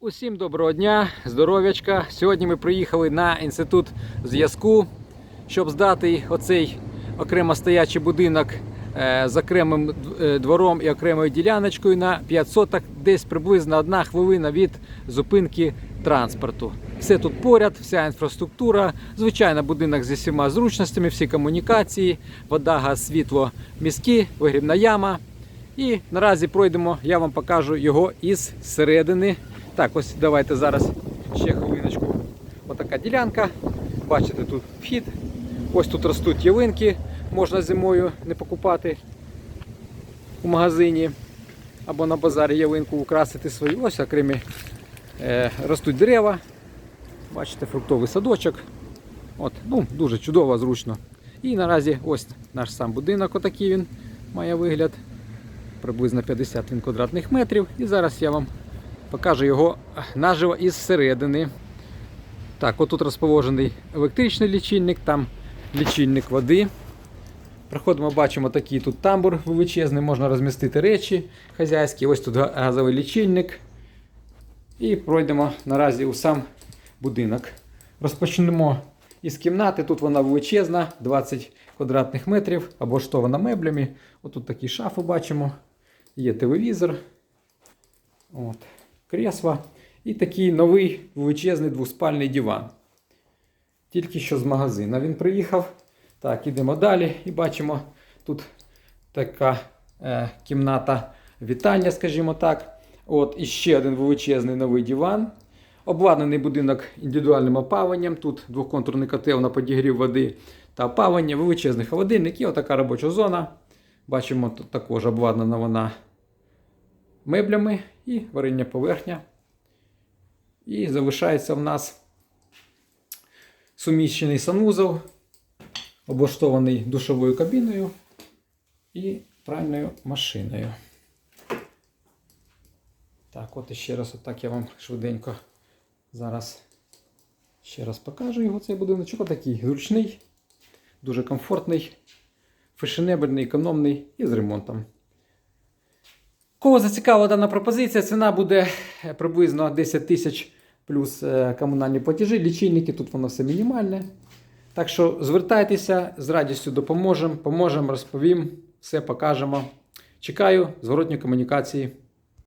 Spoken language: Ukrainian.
Усім доброго дня, здоров'ячка. Сьогодні ми приїхали на інститут зв'язку, щоб здати оцей окремо стоячий будинок е, з окремим е, двором і окремою діляночкою на 5 соток, десь приблизно одна хвилина від зупинки транспорту. Все тут поряд, вся інфраструктура, звичайно, будинок зі всіма зручностями, всі комунікації, вода, газ, світло, міські, вигрібна яма. І наразі пройдемо, я вам покажу його із середини. Так, ось давайте зараз ще хвилиночку. Отака ділянка. Бачите, тут вхід. Ось тут ростуть ялинки, можна зимою не покупати у магазині або на базарі ялинку украсити свою. Ось окремі е, ростуть дерева. Бачите, фруктовий садочок. От, ну, дуже чудово, зручно. І наразі ось наш сам будинок, отакий він має вигляд приблизно 50 квадратних метрів. І зараз я вам покажу його наживо із середини. Так, отут розположений електричний лічильник, там лічильник води. Проходимо, бачимо такий тут тамбур величезний, можна розмістити речі хазяйські. Ось тут газовий лічильник. І пройдемо наразі у сам будинок. Розпочнемо із кімнати. Тут вона величезна, 20 квадратних метрів, облаштована меблями. Отут такі шафи бачимо. Є телевізор, от, кресла і такий новий величезний двоспальний диван. Тільки що з магазину він приїхав. Так, ідемо далі і бачимо тут така е, кімната вітання, скажімо так. От, і ще один величезний новий диван. Обладнаний будинок індивідуальним опаленням. Тут двоконтурний котел на підігрів води та опалення, величезний холодильник і отака робоча зона. Бачимо, тут також обладнана вона меблями і варильня поверхня. І залишається в нас суміщений санузел, облаштований душовою кабіною і пральною машиною. Так, от іще раз, отак я вам швиденько зараз ще раз покажу його цей будиночок. Отакий зручний, дуже комфортний, фешенебельний, економний і з ремонтом. Кого зацікавила дана пропозиція, ціна буде е, приблизно 10 тисяч плюс е, комунальні платежі, лічильники, тут воно все мінімальне. Так що звертайтеся, з радістю допоможемо, поможемо, розповім, все покажемо. Чекаю зворотньої комунікації.